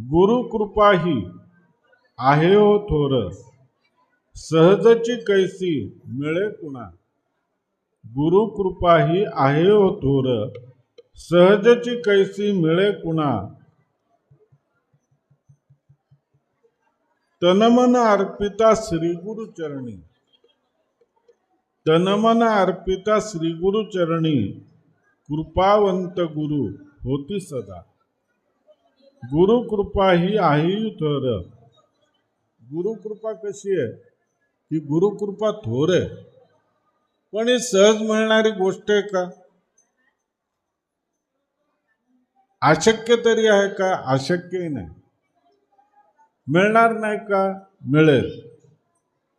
गुरुकृपा ही आहे हो थोर. सहजची कैसी मिळे कुणा. गुरुकृपा ही आहे हो थोर. सहजची कैसी मिळे कुणा. तनमन अर्पिता श्रीगुरु चरणी. तनमन अर्पिता श्रीगुरु चरणी. कृपावंत गुरु होती सदा. गुरुकृपा ही आहे थोर गुरुकृपा कशी आहे? ही गुरुकृपा थोर आहे. पण ही सहज मिळणारी गोष्ट आहे का? अशक्य तरी आहे का? अशक्यही नाही. मिळणार नाही का? मिळेल.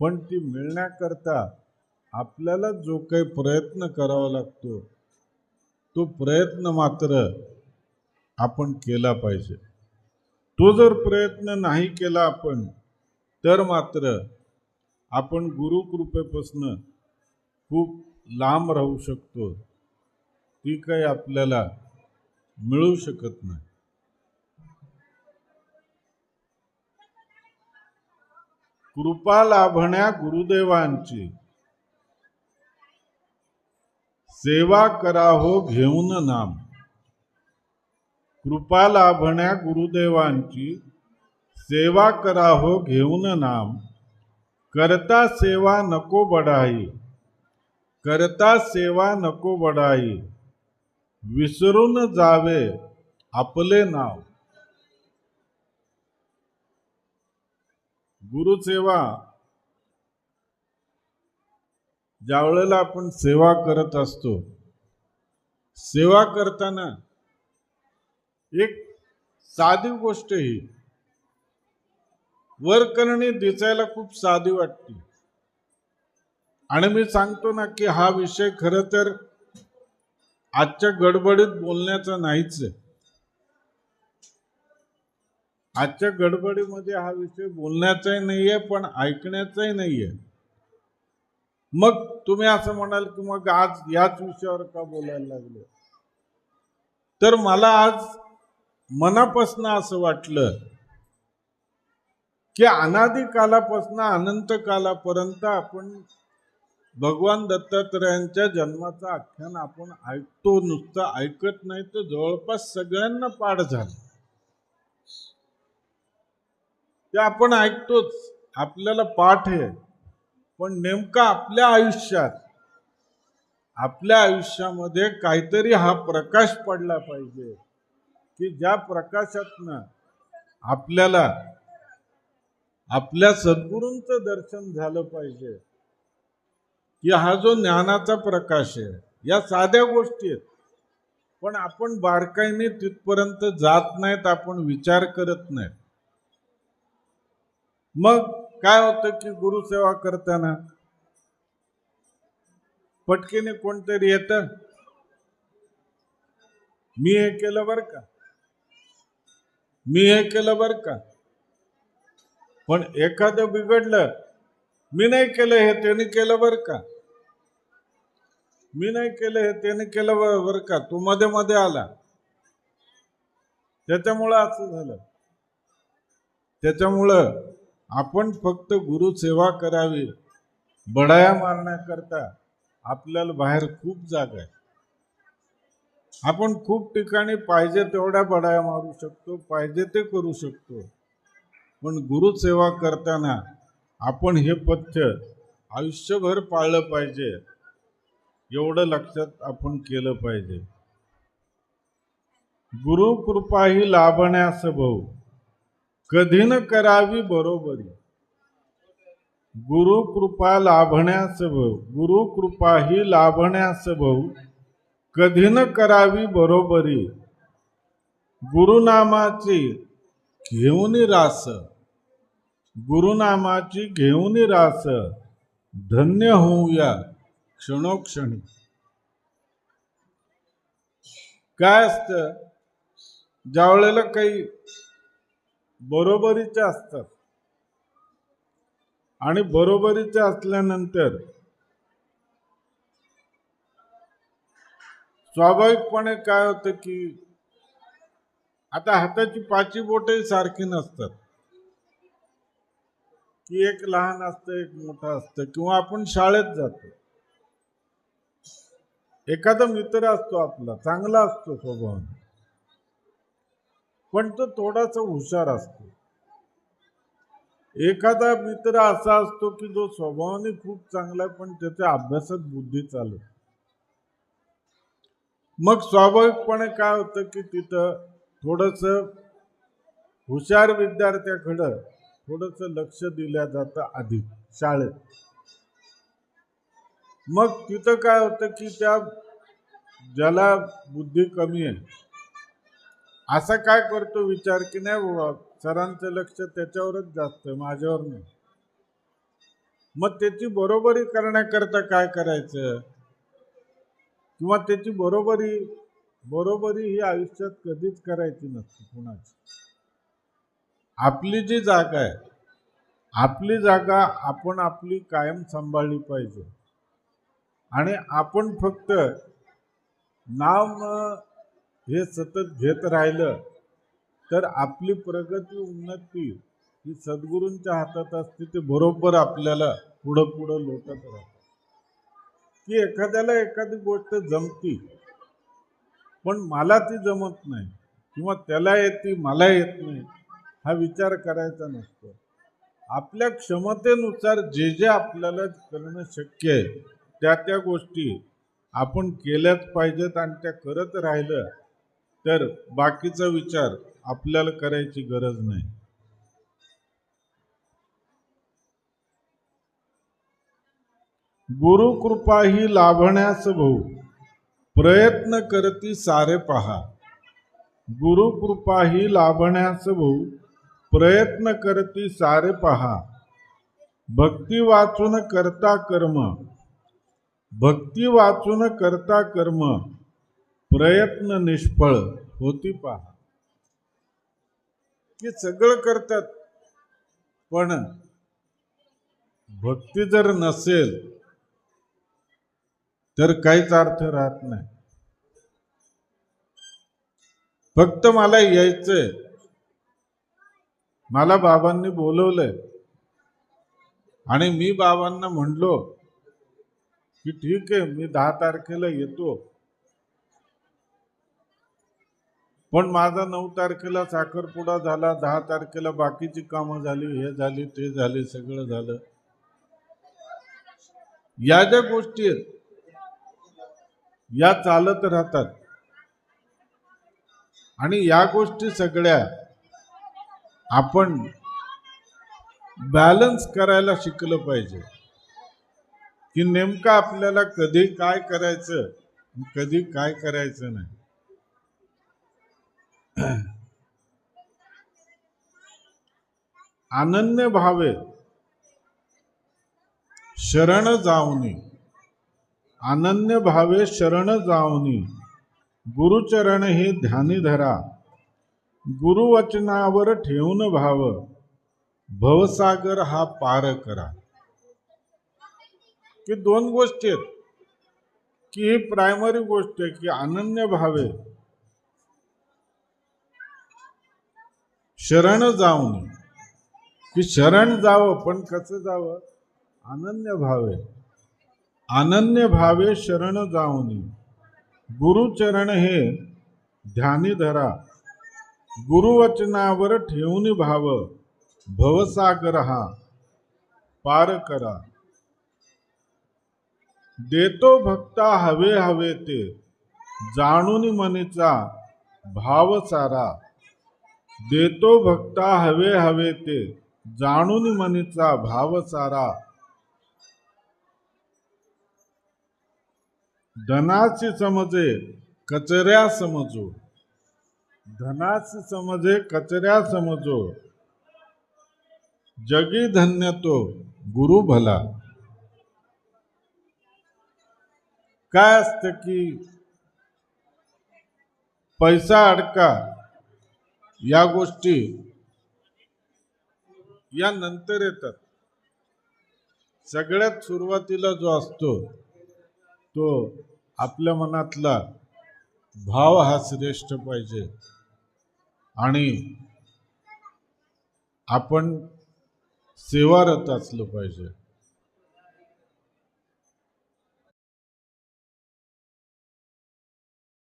पण ती मिळण्याकरता आपल्याला जो काही प्रयत्न करावा लागतो तो प्रयत्न मात्र आपण केला पाहिजे. तो जर प्रयत्न नाही केला आपण तर मात्र आपण गुरुकृपेपासनं खूप लांब राहू शकतो. ती काही आपल्याला मिळू शकत नाही. कृपा लाभण्या गुरुदेवांची. सेवा करा हो घेऊन नाम. कृपा लाभण्या गुरुदेवांची सेवा करा हो घेऊन नाम. करता सेवा नको बढाई. करता सेवा नको बढाई. विसरून जावे आपले नाव. गुरुसेवा. ज्या वेळेला आपण सेवा करत असतो सेवा करताना एक साधी गोष्ट ही. वर करणे दिसायला खूप साधी वाटते. आणि मी सांगतो ना की हा विषय खर तर आजच्या गडबडीत बोलण्याचा नाहीच आहे. आजच्या गडबडीमध्ये हा विषय बोलण्याचाही नाहीये पण ऐकण्याचाही नाहीये. मग तुम्ही असं म्हणाल की मग आज याच विषयावर का बोलायला लागले? तर मला आज मनापासनं असं वाटलं की अनादी कालापासून अनंत कालापर्यंत आपण भगवान दत्तात्रयांच्या जन्माचं आख्यान आपण ऐकतो नुसतं ऐकत नाही तर जवळपास सगळ्यांना पाठ झालं. ते आपण ऐकतोच आपल्याला पाठ आहे. पण नेमका आपल्या आयुष्यात आपल्या आयुष्यामध्ये काहीतरी हा प्रकाश पडला पाहिजे. की ज्या प्रकाशातनं आपल्याला आपल्या सद्गुरूंचं दर्शन झालं पाहिजे की हा जो ज्ञानाचा प्रकाश आहे या साध्या गोष्टी आहेत. पण आपण बारकाईने तिथपर्यंत जात नाहीत आपण विचार करत नाहीत. मग काय होतं की गुरुसेवा करताना पटकीने कोणतरी येतं? मी हे केलं बरं का? मी हे केलं बरं का? पण एखादं बिघडलं मी नाही केलं हे त्याने केलं बरं का? मी नाही केलं हे त्याने केलं बर- बरं का? तो मध्ये मध्ये आला. त्याच्यामुळं असं झालं. त्याच्यामुळं आपण फक्त गुरुसेवा करावी. बडाया मारण्याकरता आपल्याला बाहेर खूप जागा आहे. आपण खूप ठिकाणी पाहिजे तेवढ्या बडाया मारू शकतो पाहिजे ते करू शकतो. पण गुरुसेवा करताना आपण हे पथ्य आयुष्यभर पाळलं पाहिजे एवढं लक्षात आपण केलं पाहिजे. गुरु कृपा ही लाभण्यास भाऊ कधी न करावी बरोबरी. गुरु कृपा लाभण्यास भाऊ गुरु कृपा ही लाभण्यास भाऊ कधी न करावी बरोबरी. गुरुनामाची घेऊन रास. गुरुनामाची घेऊन रास. धन्य होऊया क्षणोक्षणी. काय असतं? ज्या वेळेला काही बरोबरीचे असतात. आणि बरोबरीचे असल्यानंतर स्वाभाविकपणे काय होतं की आता हाताची पाची बोटही सारखी नसतात. की एक लहान असतं एक मोठं असतं किंवा आपण शाळेत जातो. एखादा मित्र असतो आपला चांगला असतो स्वभाव पण तो थोडासा हुशार असतो. एखादा मित्र असा असतो की जो स्वभावाने खूप चांगला आहे पण त्याच्या अभ्यासात बुद्धी चालत मग स्वाभाविकपणे काय होतं की तिथं थोडस हुशार विद्यार्थ्याकडं थोडस लक्ष दिल्या जातं अधिक शाळेत. मग तिथं काय होतं की त्या ज्याला बुद्धी कमी आहे असा काय करतो विचार की नाही बाबा सरांचं लक्ष त्याच्यावरच जास्त आहे माझ्यावर नाही. मग त्याची बरोबरी करण्याकरता काय करायचं? किंवा त्याची बरोबरी बरोबरी ही आयुष्यात कधीच करायची नसते कुणाची. आपली जी जागा आहे आपली जागा आपण आपली कायम सांभाळली पाहिजे. आणि आपण फक्त नाव हे सतत घेत राहिलं तर आपली प्रगती उन्नती ही सद्गुरूंच्या हातात असते ते बरोबर आपल्याला पुढं पुढं लोटत राहतं की एखाद्याला एखादी गोष्ट जमती पण मला ती जमत नाही किंवा त्याला येते मला येत नाही हा विचार करायचा नसतो. आपल्या क्षमतेनुसार जे जे आपल्याला करणं शक्य आहे त्या त्या गोष्टी आपण केल्याच पाहिजेत आणि त्या करत राहिलं तर बाकीचा विचार आपल्याला करायची गरज नाही. गुरुकृपा ही लाभण्यास भाऊ प्रयत्न करती सारे पहा. गुरुकृपा ही लाभण्यास भाऊ प्रयत्न करती सारे पहा. भक्ती वाचून करता कर्म. भक्ती वाचून करता कर्म. प्रयत्न निष्फळ होती पहा. की सगळं करतात. पण भक्ती जर नसेल तर काहीच अर्थ राहत नाही. फक्त मला यायचंय. मला बाबांनी बोलवलंय. आणि मी बाबांना म्हणलो की ठीक आहे मी दहा तारखेला येतो. पण माझा नऊ तारखेला साखरपुडा झाला दहा तारखेला बाकीची कामं झाली हे झाली ते झाले सगळं झालं. या ज्या गोष्टी आहेत या चालत राहतात. आणि या गोष्टी सगळ्या आपण बॅलन्स करायला शिकलं पाहिजे. की नेमकं आपल्याला कधी काय करायचं कधी काय करायचं नाही. अनन्य भावे शरण जाऊनी अनन्य भावे शरण जाऊनी. गुरुचरण हे ध्यानी धरा. गुरुवचनावर ठेवून भाव. भवसागर हा पार करा. की दोन गोष्टी आहेत. की ही प्रायमरी गोष्ट आहे की अनन्य भावे. शरण जाऊन. की शरण जावं पण कसं जावं? अनन्य भावे. अनन्य भावे शरण जाऊनी. गुरुचरण हे ध्यानी धरा. गुरुवचनावर ठेवून भाव भवसागर हा पार करा. देतो भक्ता हवे हवे ते जाणून मनीचा भाव सारा. देतो भक्ता हवे हवे ते जाणून मनीचा भाव सारा. धनाची समजे कचऱ्या समजो. धनाची समजे कचऱ्या समजो. जगी धन्य तो गुरु भला. काय असतं की पैसा अडका या गोष्टी या नंतर येतात. सगळ्यात सुरुवातीला जो असतो तो आपल्या मनातला भाव हा श्रेष्ठ पाहिजे. आणि आपण सेवारत असलं पाहिजे.